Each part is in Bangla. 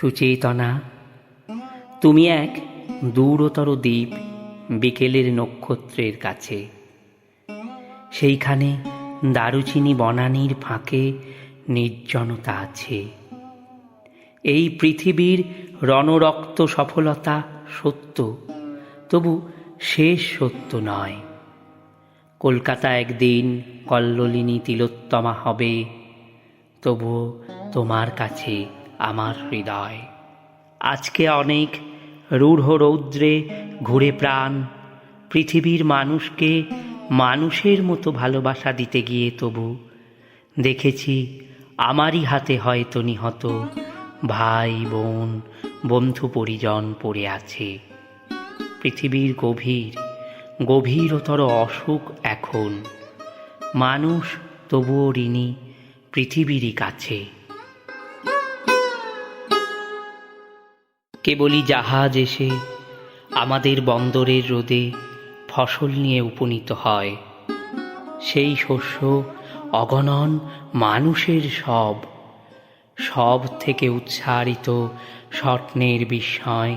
সুচেতনা। তুমি এক দূরতর দ্বীপ বিকেলের নক্ষত্রের কাছে। সেইখানে দারুচিনি বনানীর ফাঁকে নির্জনতা আছে। এই পৃথিবীর রণরক্ত সফলতা সত্য, তবু শেষ সত্য নয়। কলকাতা একদিন কল্লোলিনী তিলোত্তমা হবে, তবুও তোমার কাছে আমার হৃদয়। আজকে অনেক রূঢ় রৌদ্রে ঘুরে প্রাণ, পৃথিবীর মানুষকে মানুষের মতো ভালোবাসা দিতে গিয়ে তবু দেখেছি আমারই হাতে হয়তো নিহত ভাই, বোন, বন্ধু, পরিজন পড়ে আছে। পৃথিবীর গভীর, গভীরতর অসুখ এখন। মানুষ তবুও ঋণী পৃথিবীরই কাছে। কেবলই জাহাজ এসে আমাদের বন্দরের রোদে ফসল নিয়ে উপনীত হয়। সেই শস্য অগণন মানুষের সব সব থেকে উচ্চারিত স্বপ্নের বিস্ময়।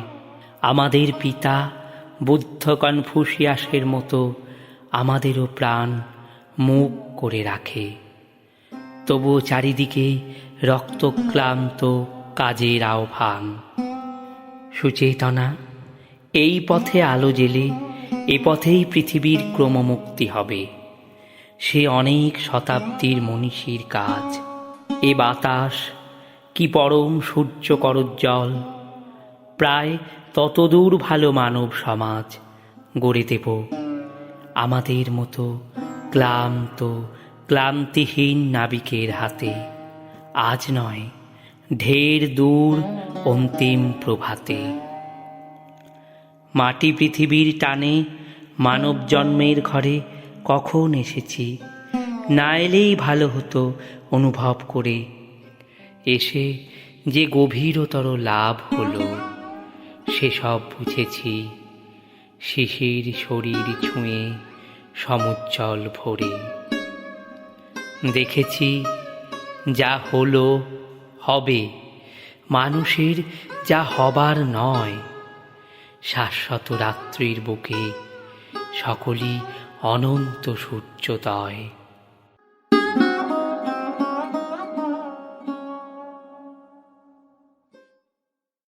আমাদের পিতা বুদ্ধ কনফুসিয়াসের মতো আমাদেরও প্রাণ মুখ করে রাখে। তবুও চারিদিকে রক্তক্লান্ত কাজের আহ্বান। সুচেতনা, এই পথে আলো জেলে, এ পথেই পৃথিবীর ক্রমমুক্তি হবে। সে অনেক শতাব্দীর মনীষীর কাজ। এ বাতাস কি পরম সূর্য করজ্জল? প্রায় ততদূর ভালো মানব সমাজ গড়ে দেব। আমাদের মতো ক্লান্ত, ক্লান্তিহীন নাবিকের হাতে। আজ নয় ঢের দূর অন্তিম প্রভাতে। মাটি পৃথিবীর টানে মানব জন্মের ঘরে কখন এসেছি? না এলেই ভালো হতো অনুভব করে। এসে যে গভীরতর লাভ হলো, সেসব বুঝেছি। শিশির শরীর ছুঁয়ে সমুজ্জ্বল ভরে। দেখেছি যা হলো হবে। মানুষের যা হবার নয়। শাশ্বত রাত্রির বুকে সকলই অনন্ত সূর্যোদয়।